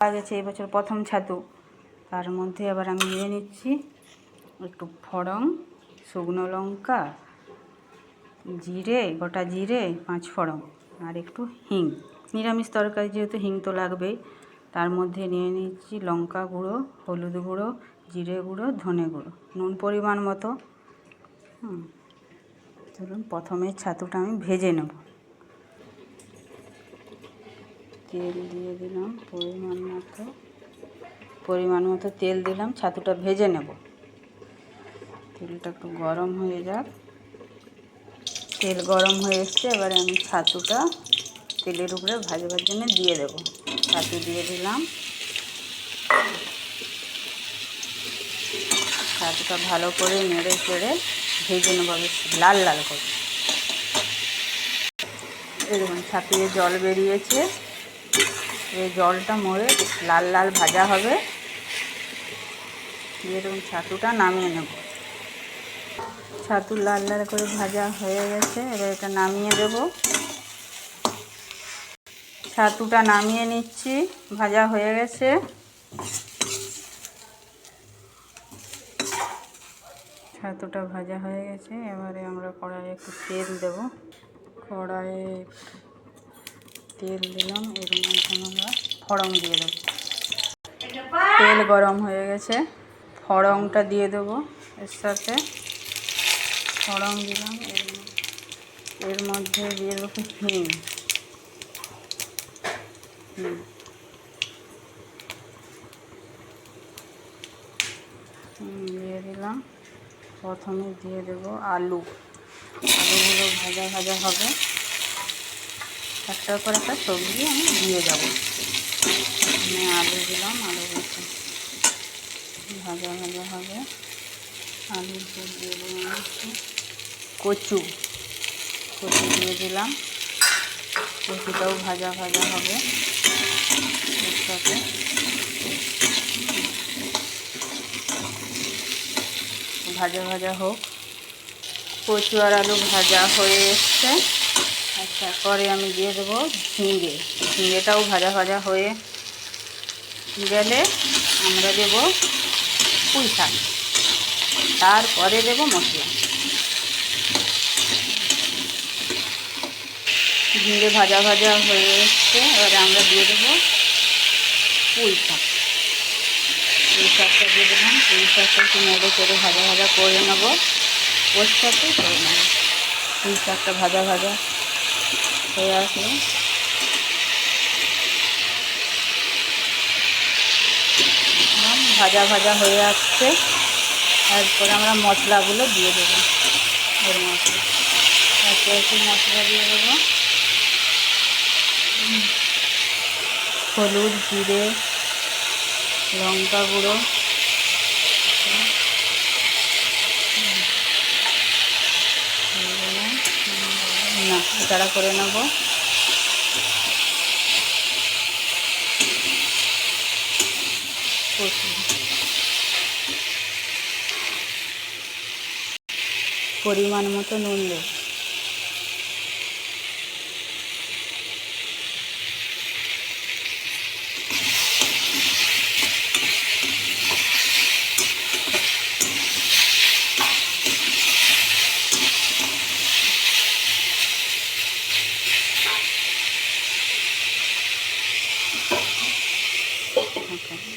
কাজ আছে এবছর প্রথম ছাতু। তার মধ্যে আবার আমি নিয়ে নিচ্ছি একটু ফড়ং শুকনো লঙ্কা, জিরে, গোটা জিরে, পাঁচ ফড়ং আর একটু হিং। নিরামিষ তরকারি যেহেতু হিং তো লাগবেই, তার মধ্যে নিয়ে নিচ্ছি লঙ্কা গুঁড়ো, হলুদ গুঁড়ো, জিরে গুঁড়ো, ধনে গুঁড়ো, নুন পরিমাণ মতো। ধরুন প্রথমে ছাতুটা আমি ভেজে নেব। তেল দিয়ে দিলাম পরিমাণ মতো পরিমাণ মতো তেল দিলাম, ছাতুটা ভেজে নেব। তেলটা একটু গরম হয়ে যাক। তেল গরম হয়ে এসছে, এবারে আমি ছাতুটা তেলের উপরে ভাজবার জন্য দিয়ে দেবো। ছাতু দিয়ে দিলাম। ছাতুটা ভালো করে নেড়ে চেড়ে ভেজে নেব লাল লাল করে। এরকম ছাতুয়ে জল বেরিয়েছে। এই জলটা মরে লাল লাল ভাজা হবে। দেখুন ছাতুটা নামিয়ে নেব। ছাতু লাল লাল করে ভাজা হয়ে গেছে, এবার এটা নামিয়ে দেব। ছাতুটা নামিয়ে নিচ্ছি, ভাজা হয়ে গেছে। ছাতুটা ভাজা হয়ে গেছে, এবারে আমরা কড়াইয়ে একটু তেল দেব। কড়াইয়ে তেল দিলাম এর মধ্যে আমরা ফড়ং দিয়ে দেবো। তেল গরম হয়ে গেছে, ফড়ংটা দিয়ে দেবো এর সাথে। ফড়ং দিলাম, এর মধ্যে দিয়ে দেবো হুম, দিয়ে দিলাম। প্রথমে দিয়ে দেবো আলু। আলুগুলো ভাজা ভাজা হবে। একটার পর একটা সবজি আমি দিয়ে যাব। আমি আলু দিলাম, আলু বেশি ভাজা ভাজা হবে আলু দিয়ে দিলাম কচু। কচু দিয়ে দিলাম। কচুটাও ভাজা ভাজা হবে। ভাজা ভাজা হোক। কচু আর আলু ভাজা হয়ে এসছে। আচ্ছা পরে আমি দিয়ে দেবো ঝিঙে। ঝিঙেটাও ভাজা ভাজা হয়ে গেলে আমরা দেব পুঁই শাক। তারপরে দেবো মশলা। ঝিঙে ভাজা ভাজা হয়ে এসছে এবারে আমরা দিয়ে দেবো পুঁই শাক। পুঁই শাকটা দিয়ে দিলাম। পুঁই শাকটা একটু নেড়ে চেড়ে ভাজা ভাজা করে নেব। ওর সাথে করে নেব। পুঁই শাকটা ভাজা ভাজা হয়ে আসলে ভাজা ভাজা হয়ে আসছে। তারপরে আমরা মশলাগুলো দিয়ে দেবো। এর মশলা। তারপরে একটু মশলা দিয়ে দেবো। হলুদ, জিরে, লঙ্কা গুঁড়ো। না তাড়া করে নেব। পরিমাণ মতো নুন দেব। ঢাকা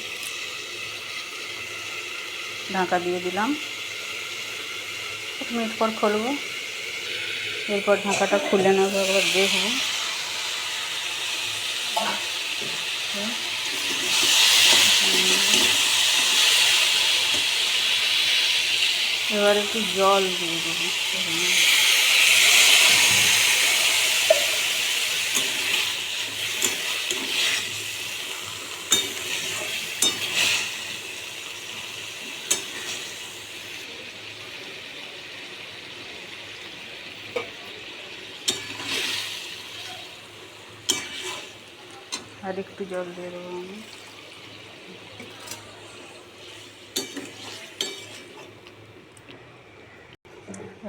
ঢাকা দিয়ে দিলাম। এক মিনিট পর খুলবো। এরপর ঢাকাটা খুলে নেব, একবার দেখব। এবার একটু জল দিয়ে দেবো। আর একটু জল দিয়ে দেবো আমি।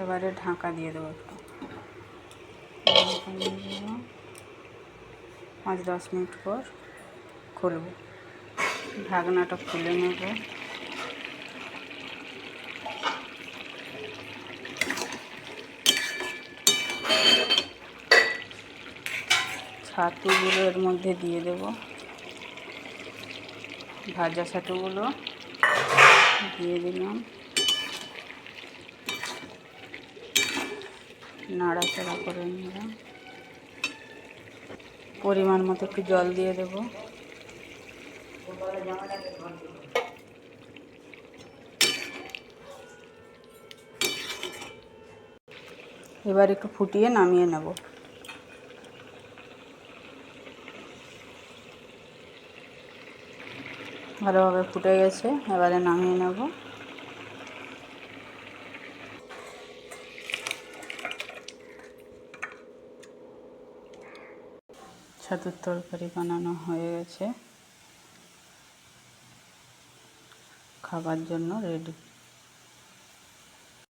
এবারে ঢাকা দিয়ে দেবো একটু। পাঁচ দশ মিনিট পর খুলব। ঢাকনাটা খুলে নেব। ছাতুগুলো এর মধ্যে দিয়ে দেব। ভাজা ছাতুগুলো দিয়ে দিলাম। নাড়াচাড়া করে নিলাম। পরিমাণ মতো একটু জল দিয়ে দেবো। এবার একটু ফুটিয়ে নামিয়ে নেব। ভালোভাবে ফুটে গেছে এবারে নামিয়ে নেব। ছাতুর তরকারি বানানো হয়ে গেছে। খাবার জন্য রেডি